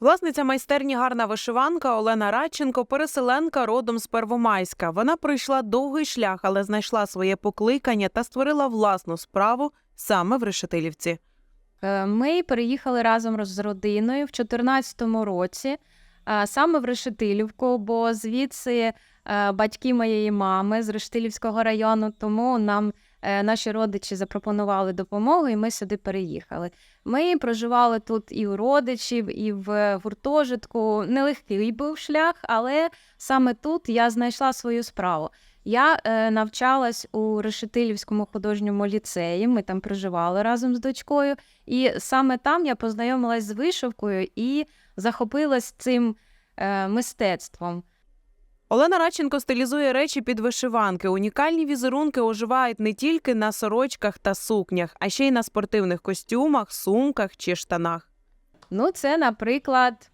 Власниця майстерні гарна вишиванка Олена Радченко, переселенка родом з Первомайська. Вона пройшла довгий шлях, але знайшла своє покликання та створила власну справу саме в Решетилівці. Е, Ми переїхали разом з родиною в 2014 році, е, саме в Решетилівку, бо звідси е, батьки моєї мами з Решетилівського району, тому нам наші родичі запропонували допомогу, і ми сюди переїхали. Ми проживали тут і у родичів, і в гуртожитку. Нелегкий був шлях, але саме тут я знайшла свою справу. Я е, навчалась у Решетилівському художньому ліцеї. Ми там проживали разом з дочкою. І саме там я познайомилась з вишивкою і захопилась цим е, мистецтвом. Олена Радченко стилізує речі під вишиванки. Унікальні візерунки оживають не тільки на сорочках та сукнях, а ще й на спортивних костюмах, сумках чи штанах. Ну, це, наприклад,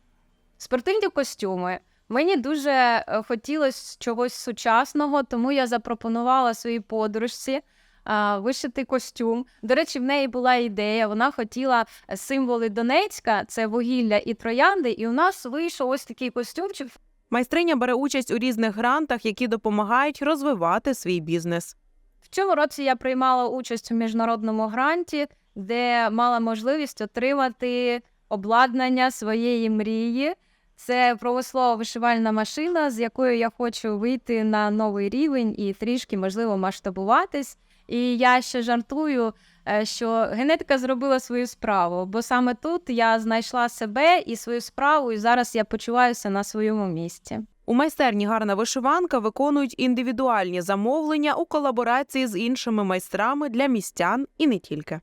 спортивні костюми. Мені дуже е, хотілося чогось сучасного, тому я запропонувала своїй подружці а, вишити костюм. До речі, в неї була ідея. Вона хотіла е, символи Донецька, це вугілля і троянди. І у нас вийшов ось такий костюмчик. Майстриня бере участь у різних грантах, які допомагають розвивати свій бізнес. В цьому році я приймала участь у міжнародному гранті, де мала можливість отримати обладнання своєї мрії. Це промислова вишивальна машина, з якою я хочу вийти на новий рівень і трішки, можливо, масштабуватись. І я ще жартую, що генетика зробила свою справу, бо саме тут я знайшла себе і свою справу, і зараз я почуваюся на своєму місці. У майстерні гарна вишиванка виконують індивідуальні замовлення у колаборації з іншими майстрами для містян і не тільки.